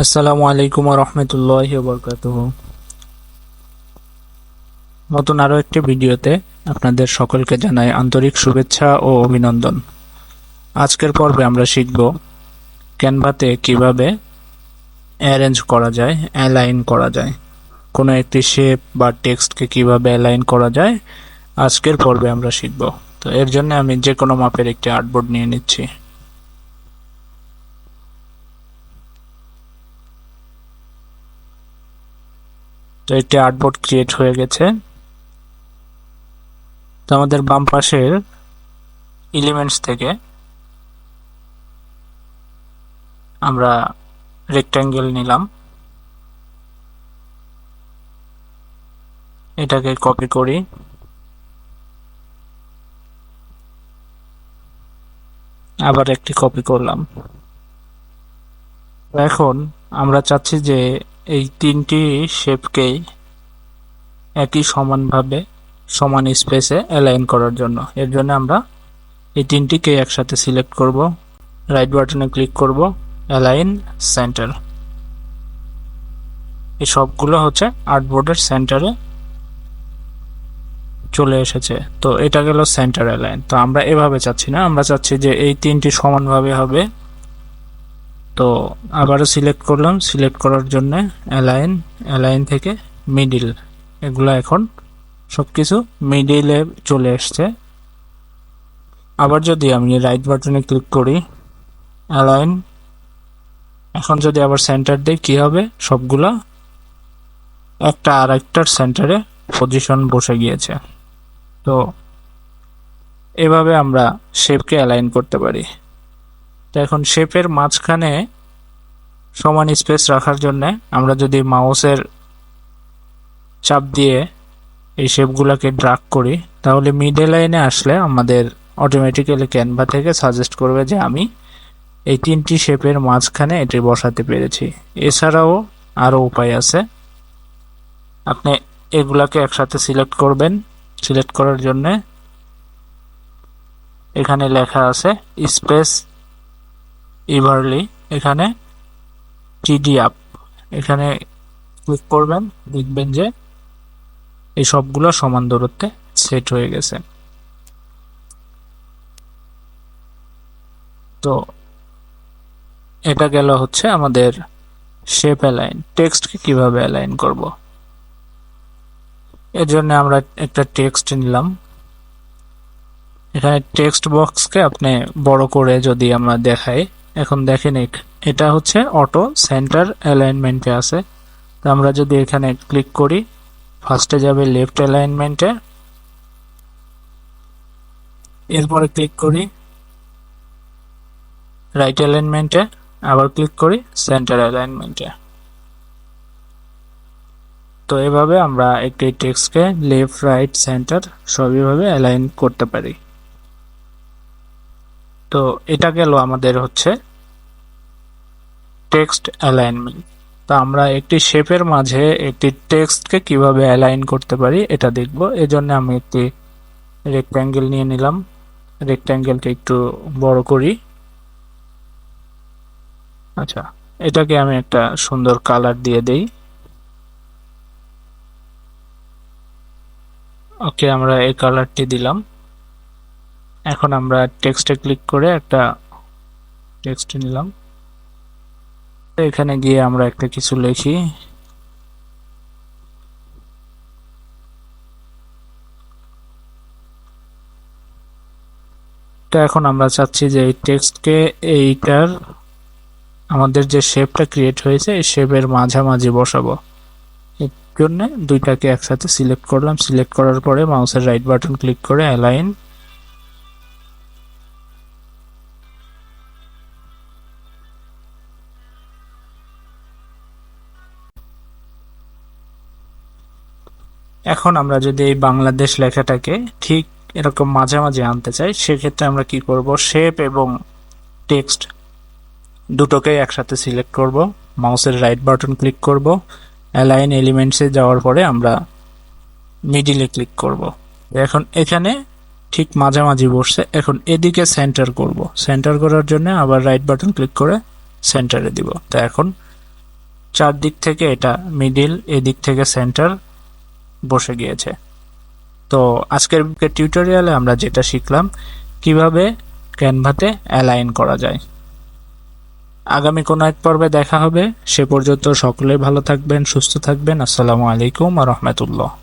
আসসালামু আলাইকুম রহমতুল্লাহ বরকাত নতুন আরও একটি ভিডিওতে আপনাদের সকলকে জানাই আন্তরিক শুভেচ্ছা ও অভিনন্দন। আজকের পর্বে আমরা শিখব ক্যানভাতে কীভাবে অ্যারেঞ্জ করা যায়, অ্যালাইন করা যায়। কোনো একটি শেপ বা টেক্সটকে কীভাবে অ্যালাইন করা যায়, আজকের পর্বে আমরা শিখব। তো এর জন্য আমি যে কোনো মাপের একটি আর্টবোর্ড নিয়ে নিচ্ছি। তো একটি আর্টবোর্ড ক্রিয়েট হয়ে গেছে। তো আমাদের বাম পাশের এলিমেন্টস থেকে আমরা রেক্ট্যাঙ্গেল নিলাম। এটাকে কপি করি। আবার একটি কপি করলাম। এখন আমরা চাচ্ছি যে এই তিনটি শেপকেই একই সমানভাবে, সমান স্পেসে অ্যালাইন করার জন্য। এর জন্য আমরা এই তিনটিকে একসাথে সিলেক্ট করব রাইট বাটনে ক্লিক করব অ্যালাইন সেন্টার এই সবগুলো হচ্ছে আর্টবোর্ডের সেন্টারে চলে এসেছে। তো এটা গেল সেন্টার অ্যালাইন তো আমরা এভাবে চাচ্ছি না। আমরা চাচ্ছি যে এই তিনটি সমানভাবে হবে। তো আবারও সিলেক্ট করলাম। সিলেক্ট করার জন্য অ্যালাইন অ্যালাইন থেকে মিডিল এগুলো এখন সব কিছু মিডিলে চলে এসছে। আবার যদি আমি রাইট বাটনে ক্লিক করি অ্যালাইন এখন যদি আবার সেন্টার দিই, কী হবে? সবগুলা একটা আর একটার সেন্টারে পজিশন বসে গিয়েছে। তো এভাবে আমরা শেপকে অ্যালাইন করতে পারি। তো এখন শেপের মাঝখানে সমান স্পেস রাখার জন্য আমরা যদি মাউসের চাপ দিয়ে এই শেপগুলোকে ড্রাগ করি, তাহলে মিডল লাইনে আসলে আমাদের অটোমেটিক্যালি ক্যানভা থেকে সাজেস্ট করবে যে আমি এই তিনটি শেপের মাঝখানে এটি বসাতে পেরেছি। এছাড়াও আরও উপায় আছে। আপনি এগুলাকে একসাথে সিলেক্ট করবেন। সিলেক্ট করার জন্য এখানে লেখা আছে স্পেস ইভারলি এখানে টিডি আপ এখানে ক্লিক করবেন, দেখবেন যে এই সবগুলো সমান দূরত্বে সেট হয়ে গেছে। তো এটা গেল হচ্ছে আমাদের শেপ অ্যালাইন টেক্সটকে কীভাবে অ্যালাইন করব? এর জন্য আমরা একটা টেক্সট নিলাম। এখানে টেক্সট বক্সকে আপনি বড় করে যদি আমরা দেখাই এখন দেখেন এটা হচ্ছে অটো সেন্টার অ্যালাইনমেন্টে আছে। তো আমরা যদি এখানে ক্লিক করি ফার্স্টে যাবে লেফট অ্যালাইনমেন্টে এরপরে ক্লিক করি রাইট অ্যালাইনমেন্টে আবার ক্লিক করি সেন্টার অ্যালাইনমেন্টে তো এভাবে আমরা একটি টেক্সটকে লেফট রাইট সেন্টার সবইভাবে অ্যালাইন করতে পারি। তো এটা গেল আমাদের হচ্ছে টেক্সট অ্যালাইনমেন্ট তো আমরা একটি শেপের মাঝে একটি টেক্সটকে কীভাবে অ্যালাইন করতে পারি এটা দেখব। এজন্য আমি একটি রেক্ট্যাঙ্গেল নিয়ে নিলাম। রেক্ট্যাঙ্গেলকে একটু বড় করি। আচ্ছা এটাকে আমি একটা সুন্দর কালার দিয়ে দেই। ওকে, আমরা এই কালারটি দিলাম। এখন আমরা টেক্সটে ক্লিক করে একটা টেক্সট নিলাম। এখানে গিয়ে আমরা একটা কিছু লিখি। তো এখন আমরা চাচ্ছি যে এই টেক্সটকে এইটার আমাদের যে শেপটা ক্রিয়েট হয়েছে, এই শেপের মাঝামাঝি বসাবো। এর জন্য দুইটাকে একসাথে সিলেক্ট করলাম। সিলেক্ট করার পরে মাউসের রাইট বাটন ক্লিক করে অ্যালাইন এখন আমরা যদি এই বাংলাদেশ লেখাটাকে ঠিক এরকম মাঝামাঝি আনতে চাই, সেক্ষেত্রে আমরা কি করব? শেপ এবং টেক্সট দুটোকেই একসাথে সিলেক্ট করব। মাউসের রাইট বাটন ক্লিক করব। অ্যালাইন এলিমেন্টসে যাওয়ার পরে আমরা মিডিলে ক্লিক করব। এখন এখানে ঠিক মাঝামাঝি বসছে। এখন এদিকে সেন্টার করব। সেন্টার করার জন্য আবার রাইট বাটন ক্লিক করে সেন্টারে দিব। তো এখন চারদিক থেকে এটা মিডিল এদিক থেকে সেন্টার বসে গিয়েছে। তো আজকের টিউটোরিয়ালে আমরা যেটা শিখলাম, কীভাবে ক্যানভাতে অ্যালাইন করা যায়। আগামী কোনো এক পর্বে দেখা হবে। সে পর্যন্ত সকলে ভালো থাকবেন, সুস্থ থাকবেন। আসসালামু আলাইকুম রহমতুল্লাহ।